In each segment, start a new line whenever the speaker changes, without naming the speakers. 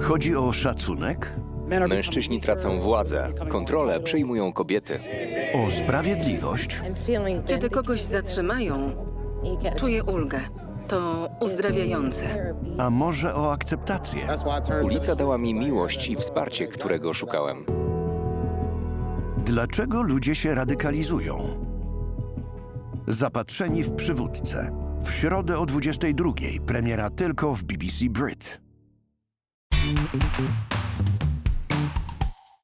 Chodzi o szacunek,
Mężczyźni tracą władzę, kontrolę przejmują kobiety.
o sprawiedliwość,
Kiedy kogoś zatrzymają, czuję ulgę. To uzdrawiające.
a może o akceptację.
Ulica dała mi miłość i wsparcie, którego szukałem.
Dlaczego ludzie się radykalizują? Zapatrzeni w przywódcę. W środę o 22.00 premiera tylko w BBC Brit.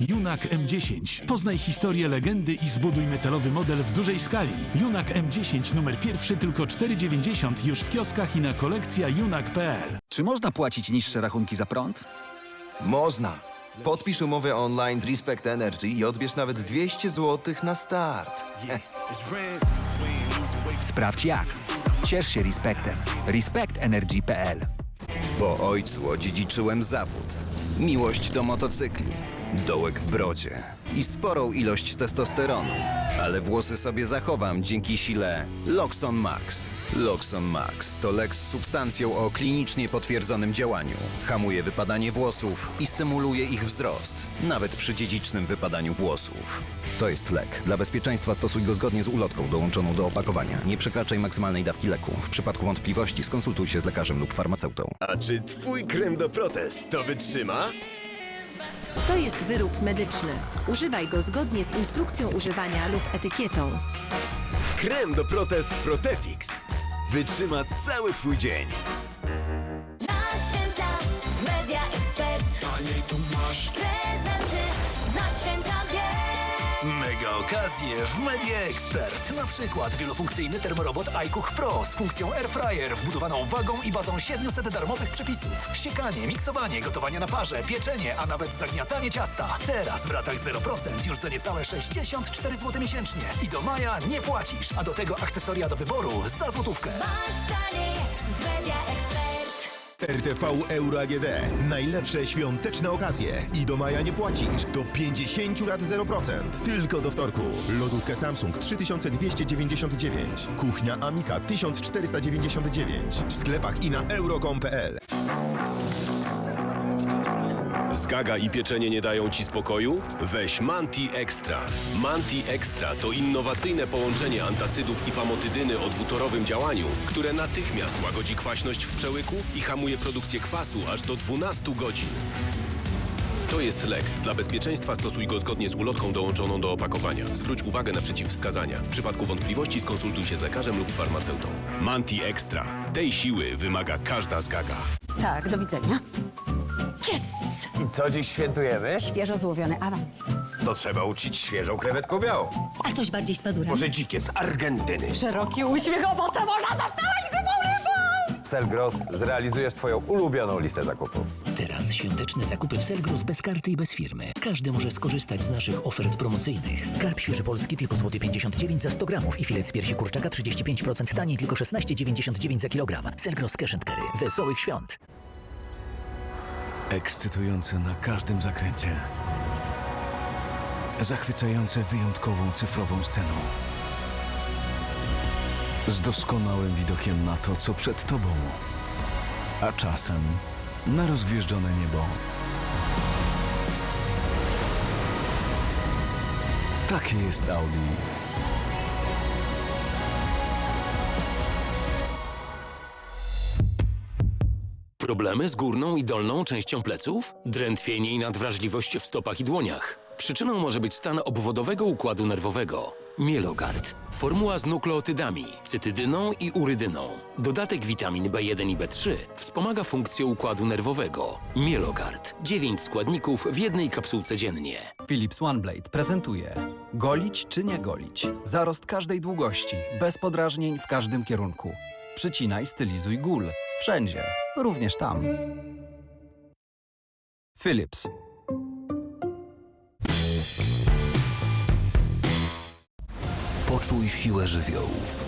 Junak M10. Poznaj historię legendy i zbuduj metalowy model w dużej skali. Junak M10 numer pierwszy tylko 4,90 już w kioskach i na kolekcja junak.pl.
Czy można płacić niższe rachunki za prąd?
Można. Podpisz umowę online z Respect Energy i odbierz nawet 200 zł na start.
Sprawdź jak. Ciesz się respektem. RespectEnergy.pl
Po ojcu odziedziczyłem zawód. Miłość do motocykli, dołek w brodzie i sporą ilość testosteronu. Ale włosy sobie zachowam dzięki sile Loxon Max. Loxon Max to lek z substancją o klinicznie potwierdzonym działaniu. Hamuje wypadanie włosów i stymuluje ich wzrost, nawet przy dziedzicznym wypadaniu włosów. To jest lek. Dla bezpieczeństwa stosuj go zgodnie z ulotką dołączoną do opakowania. Nie przekraczaj maksymalnej dawki leku. W przypadku wątpliwości skonsultuj się z lekarzem lub farmaceutą.
A czy twój krem do protez to wytrzyma?
To jest wyrób medyczny. Używaj go zgodnie z instrukcją używania lub etykietą.
Krem do protez Protefix wytrzyma cały twój dzień.
Na święta Media Expert. Taniej tu masz. Prezenty na święta
okazje w Media Expert. Na przykład wielofunkcyjny termorobot iCook Pro z funkcją Air Fryer wbudowaną wagą i bazą 700 darmowych przepisów. Siekanie, miksowanie, gotowanie na parze, pieczenie, a nawet zagniatanie ciasta. Teraz w ratach 0% już za niecałe 64 zł miesięcznie. I do maja nie płacisz, a do tego akcesoria do wyboru za złotówkę.
Masz taniej w Media Expert.
RTV Euro AGD. Najlepsze świąteczne okazje. I do maja nie płacisz. Do 50 lat 0%. Tylko do wtorku. Lodówkę Samsung 3299. Kuchnia Amika 1499. W sklepach i na euro.com.pl.
Zgaga i pieczenie nie dają ci spokoju? Weź Manti Extra. Manti Extra to innowacyjne połączenie antacydów i famotydyny o dwutorowym działaniu, które natychmiast łagodzi kwaśność w przełyku i hamuje produkcję kwasu aż do 12 godzin. To jest lek. Dla bezpieczeństwa stosuj go zgodnie z ulotką dołączoną do opakowania. Zwróć uwagę na przeciwwskazania. W przypadku wątpliwości skonsultuj się z lekarzem lub farmaceutą. Manti Extra. Tej siły wymaga każda zgaga.
Tak, do widzenia.
I co dziś świętujemy?
Świeżo złowiony awans.
To trzeba uczyć świeżą krewetką białą.
A coś bardziej z pazurem?
Może dzikie z Argentyny.
Szeroki uśmiech owoce można zostawać grubą rybą!
Selgros, zrealizujesz twoją ulubioną listę zakupów.
Teraz świąteczne zakupy w Selgros bez karty i bez firmy. Każdy może skorzystać z naszych ofert promocyjnych. Karp świeży polski tylko złoty 59 za 100 gramów i filet z piersi kurczaka 35% taniej tylko 16,99 za kilogram. Selgros Cash and Carry. Wesołych świąt!
Ekscytujące na każdym zakręcie. Zachwycające wyjątkową cyfrową sceną. Z doskonałym widokiem na to, co przed tobą. A czasem na rozgwieżdżone niebo. Takie jest Audi.
Problemy z górną i dolną częścią pleców? Drętwienie i nadwrażliwość w stopach i dłoniach. Przyczyną może być stan obwodowego układu nerwowego. Mielogard. Formuła z nukleotydami, cytydyną i urydyną. Dodatek witamin B1 i B3 wspomaga funkcję układu nerwowego. Mielogard. 9 składników w jednej kapsułce dziennie.
Philips OneBlade prezentuje Golić czy nie golić? Zarost każdej długości, bez podrażnień w każdym kierunku. Przycinaj, stylizuj gól. Wszędzie, również tam. Philips.
Poczuj siłę żywiołów.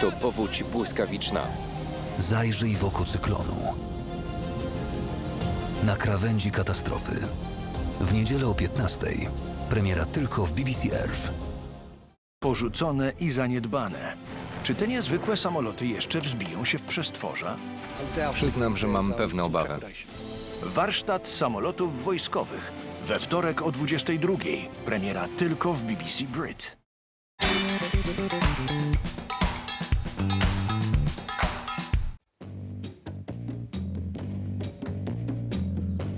To powódź błyskawiczna.
Zajrzyj w oko cyklonu. Na krawędzi katastrofy. W niedzielę o 15. Premiera tylko w BBC Earth.
Porzucone i zaniedbane.
Czy te niezwykłe samoloty jeszcze wzbiją się w przestworza?
Przyznam, że mam pewne obawy.
Warsztat samolotów wojskowych. We wtorek o 22.00. Premiera tylko w BBC Brit.